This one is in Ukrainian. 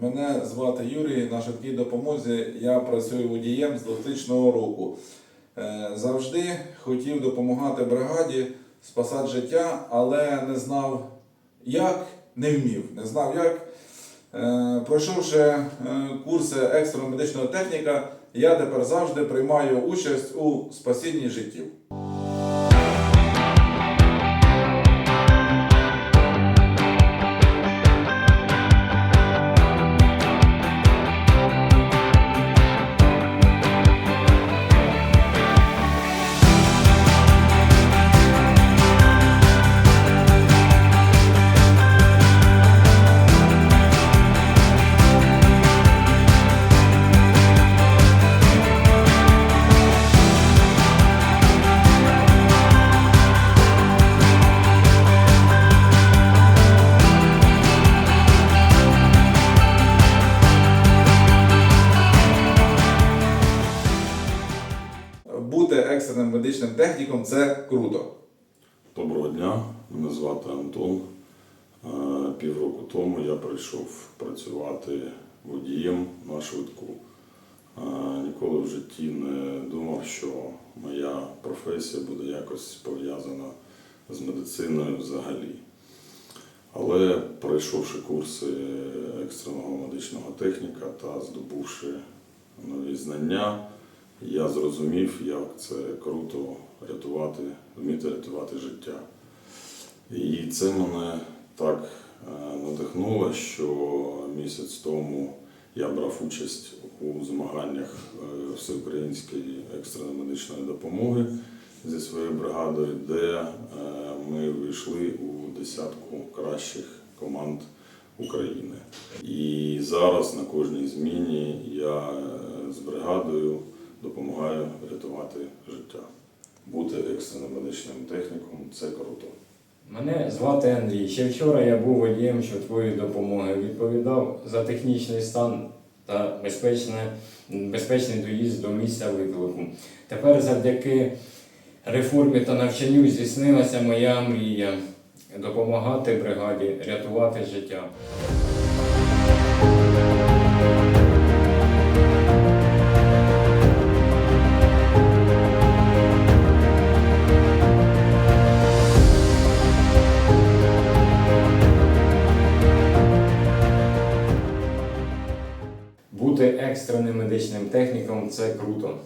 Мене звати Юрій. На швидкій допомозі я працюю водієм з 2000 року. Е, Завжди хотів допомагати бригаді, спасати життя, але не знав як, не вмів, не знав як. Е, Пройшовши е, курси екстреного медичного техніка, я тепер завжди приймаю участь у спасінні життів. Бути екстреним медичним техніком це круто. Доброго дня, мене звати Антон. Е, Півроку тому я прийшов працювати водієм на швидку. Е, Ніколи в житті не думав, що моя професія буде якось пов'язана з медициною взагалі. Але пройшовши курси екстреного медичного техніка та здобувши нові знання, я зрозумів, як це круто рятувати, вміти рятувати життя. І це мене так е, надихнуло, що місяць тому я брав участь у змаганнях е, всеукраїнської екстреної медичної допомоги зі своєю бригадою, де е, ми вийшли у десятку кращих команд України. І зараз на кожній зміні я з бригадою допомагаю рятувати життя. Бути екстреним медичним техніком це круто. Мене звати Андрій. Ще вчора я був водієм швидкої допомоги. Відповідав за технічний стан та безпечний доїзд до місця виклику. Тепер завдяки реформі та навчанню здійснилася моя мрія допомагати бригаді, рятувати життя. Бути екстреним медичним техніком це круто.